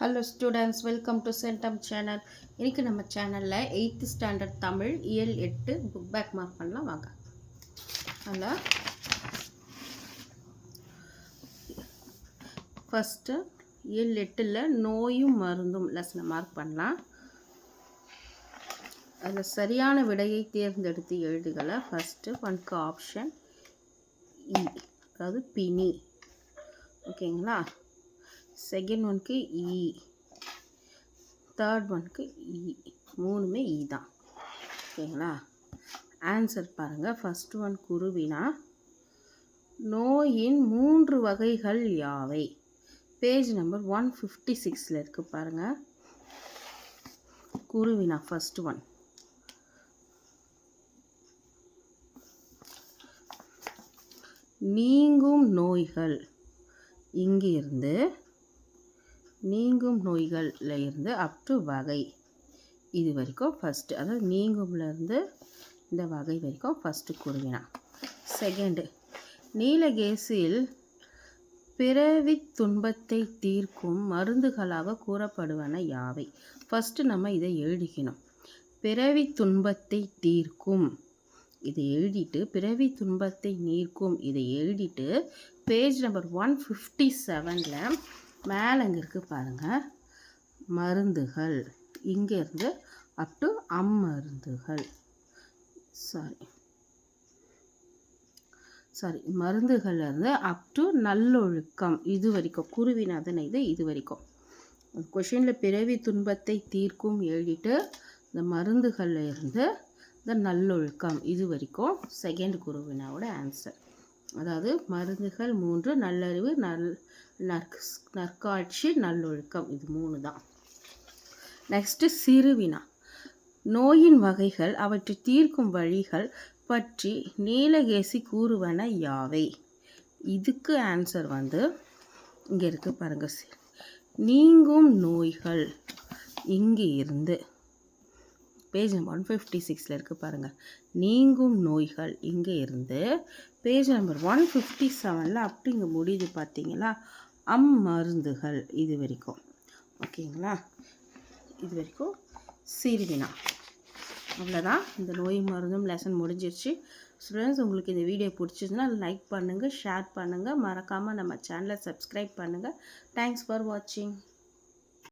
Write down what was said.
Hello students welcome to centum channel இன்றைக்கி நம்ம சேனலில் எயித்து ஸ்டாண்டர்ட் தமிழ் இயல் எட்டு புக் பேக் மார்க் பண்ணலாம். வாங்க. அதில் ஃபஸ்ட்டு இயல் எட்டில் நோயும் மருந்தும் லெசனை மார்க் பண்ணலாம். அதில் சரியான விடையை தேர்ந்தெடுத்து எழுதுகளை ஃபஸ்ட்டு ஒன்க்கு ஆப்ஷன் இ அதாவது பினி ஓகேங்களா செகண்ட் ஒன்க்கு e. இ தேர்ட் ஒன்க்கு இ மூணுமே இ தான். ஓகேங்களா? ஆன்சர் பாருங்கள் ஃபஸ்ட் ஒன் குருவினா நோயின் மூன்று வகைகள் யாவை? பேஜ் நம்பர் ஒன் ஃபிஃப்டி சிக்ஸில் இருக்குது பாருங்கள் குருவினா ஃபஸ்ட் ஒன் நீங்கும் நோய்கள் இங்கிருந்து நீங்கும் நோய்களில் இருந்து அப் டு வகை. இது வரைக்கும் ஃபஸ்ட்டு அதாவது நீங்கும்லேருந்து இந்த வகை வரைக்கும் ஃபஸ்ட்டு கூறுவினா செகண்டு நீலகேசில் பிறவி துன்பத்தை தீர்க்கும் மருந்துகளாக கூறப்படுவன யாவை? ஃபஸ்ட்டு நம்ம இதை எழுதிக்கணும். பிறவி துன்பத்தை தீர்க்கும். இதை எழுதிட்டு பிறவி துன்பத்தை நீர்க்கும். இதை எழுதிட்டு பேஜ் நம்பர் ஒன் ஃபிஃப்டி செவனில் மேலே இங்கே இருக்குது பாருங்கள் மருந்துகள். இங்கேருந்து அப் டு அம்மருந்துகள். சாரி சாரி மருந்துகள்லேருந்து அப் டு நல்லொழுக்கம். இது வரைக்கும். குருவிநாதன் இது இது வரைக்கும். கொஷினில் பிறவி துன்பத்தை தீர்க்கும் எழுதிட்டு இந்த மருந்துகளில் இருந்து இந்த நல்லொழுக்கம். இது வரைக்கும் செகண்ட் குருவினாவோட ஆன்சர் அதாவது மருந்துகள் மூன்று நல்லறிவு நல் நற் நற்காட்சி நல்லொழுக்கம். இது மூணு தான். நெக்ஸ்ட்டு சிறுவினா. நோயின் வகைகள் அவற்றை தீர்க்கும் வழிகள் பற்றி நீலகேசி கூறுவன யாவை? இதுக்கு ஆன்சர் வந்து இங்கே இருக்குது பாருங்கள் நீங்கும் நோய்கள் இங்கே இருந்து. பேஜ் நம்பர் ஒன் ஃபிஃப்டி சிக்ஸில் இருக்குது பாருங்கள் நீங்கும் நோய்கள் இங்கே இருந்து பேஜ் நம்பர் ஒன் ஃபிஃப்டி செவனில் அப்படி இங்கே முடியுது பார்த்தீங்களா? அம் மருந்துகள் இது வரைக்கும். ஓகேங்களா? இது வரைக்கும் சிறுவினா. அவ்வளோதான் இந்த நோய் மருந்தும் லெசன் முடிஞ்சிருச்சு. ஸ்டூடெண்ட்ஸ் உங்களுக்கு இந்த வீடியோ பிடிச்சிருந்தா லைக் பண்ணுங்கள் ஷேர் பண்ணுங்கள் மறக்காமல் நம்ம சேனலை சப்ஸ்கிரைப் பண்ணுங்கள் தேங்க்ஸ் ஃபார் வாட்சிங்